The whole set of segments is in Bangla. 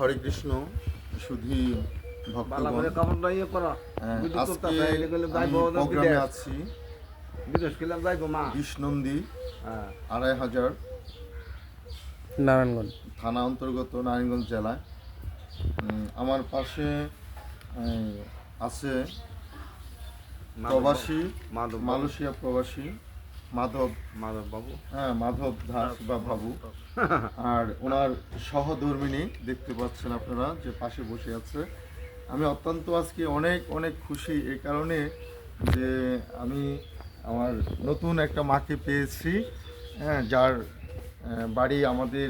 হরে কৃষ্ণ ভক্তগণ। করো। হ্যাঁ, প্রোগ্রামে আছি। হ্যাঁ। আড়াই হাজার। নারায়ণগঞ্জ। থানা অন্তর্গত নারায়ণগঞ্জ জেলায়। উম, আমার পাশে আছে প্রবাসী মালয়েশিয়া প্রবাসী। মাধব। মাধব বাবু হ্যাঁ মাধব দাস বা বাবু। আর ওনার সহধর্মিনী দেখতে পাচ্ছেন আপনারা যে পাশে বসে আছে। আমি অত্যন্ত আজকে অনেক অনেক খুশি এই কারণে যে আমি আমার নতুন একটা মাকে পেয়েছি। হ্যাঁ যার বাড়ি আমাদের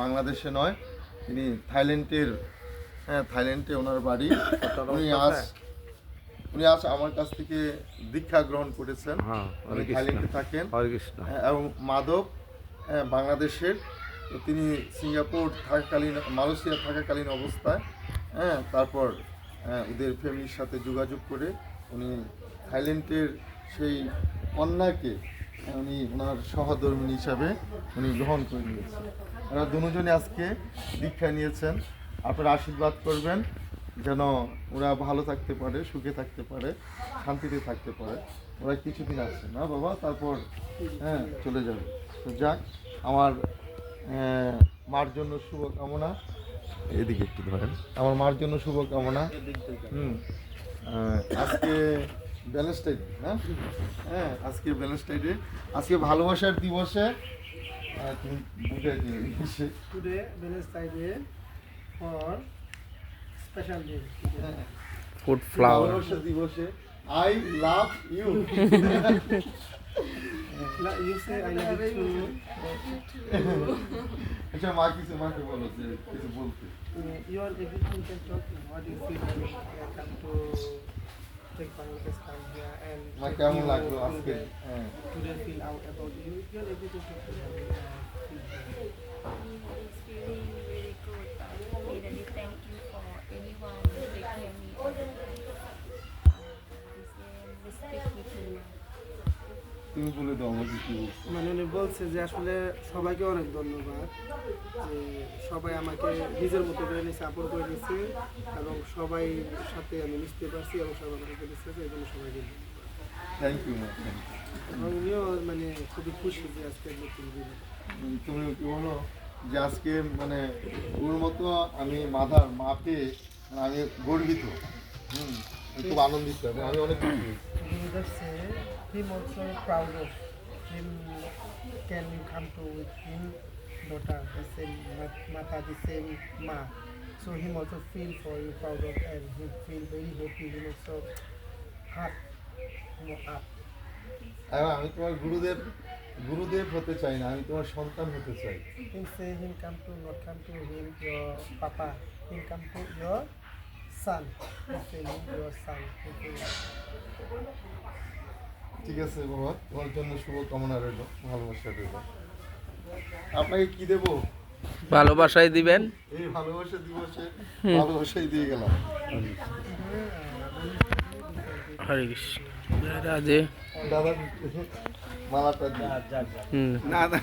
বাংলাদেশে নয় তিনি থাইল্যান্ডের হ্যাঁ থাইল্যান্ডে ওনার বাড়ি। উনি আজ উনি আজ আমার কাছ থেকে দীক্ষা গ্রহণ করেছেন। হ্যাঁ উনি থাইল্যান্ডে থাকেন। হ্যাঁ, এবং মাধব হ্যাঁ, বাংলাদেশের তিনি সিঙ্গাপুর থাকাকালীন মালয়েশিয়া থাকাকালীন অবস্থায় হ্যাঁ তারপর হ্যাঁ, ওদের ফ্যামিলির সাথে যোগাযোগ করে উনি থাইল্যান্ডের সেই কন্যাকে উনি ওনার সহধর্মিনী হিসাবে উনি গ্রহণ করে নিয়েছেন। ওরা দুজনে আজকে দীক্ষা নিয়েছেন। আপনারা আশীর্বাদ করবেন। যেন ওরা ভালো থাকতে পারে সুখে থাকতে পারে শান্তিতে থাকতে পারে। ওরা কিছুদিন আছে না বাবা? তারপর হ্যাঁ চলে যাবে। তো যাক আমার মার জন্য শুভকামনা। এদিকে একটু ধরেন। আমার মার জন্য শুভকামনা। হুম আজকে ব্যালেন্সটাইড হ্যাঁ? হ্যাঁ আজকে ব্যালেন্স ব্যালেন্সটাইডে আজকে ভালোবাসার দিবসে তুমি বুঝাই ইংলিশে। Today, Wednesday day for special day. হ্যাঁ, ফুড ফ্লাওয়ার ভালোবাসার দিবসে I love you La- You say I love you too. আচ্ছা মা কিছু মাকে বলো যে কিছু বলতে Uh, You all everything can talk. What do you feel when you uh, come to take Bangladesh come here and মা take কেমন you লাগল feel আজকে that- হ্যাঁ today feel out about you? You all everything can talk. Uh, feel তুমি বলে দাও আমাকে কি মানে উনি বলছে যে আসলে সবাইকে অনেক ধন্যবাদ যে সবাই আমাকে নিজের মতো করে নিয়েছে আপন করে নিয়েছে এবং সবাই সাথে আমি মিশতে পারছি এবং সবাই আমাকে দিচ্ছে এই জন্য সবাইকে। থ্যাংক ইউ এবং উনিও মানে খুবই খুশি যে আজকে তুমি কি বলো যে আজকে মানে ওর মতো আমি মাধার মা পেয়ে মানে আমি গর্বিত। হুম খুব আনন্দিত আমি অনেক খুশি him also proud of him can you come to with him daughter the same ma- mata the same ma so him also feel for you proud of and he feel very happy him also heart more up এবং আমি তোমার গুরুদেব গুরুদেব হতে চাই না আমি তোমার সন্তান হতে চাই come to him your papa him come to your son he say him your son He say, ঠিক আছে বাবা তোমার জন্য শুভকামনা রইল ভালোবাসা রইল আপনাকে কি দেবো ভালোবাসাই দিবেন এই ভালোবাসা দিবসে ভালোবাসাই দিয়ে গেলাম হরে কৃষ্ণ রাজে দাদা মালাটা না না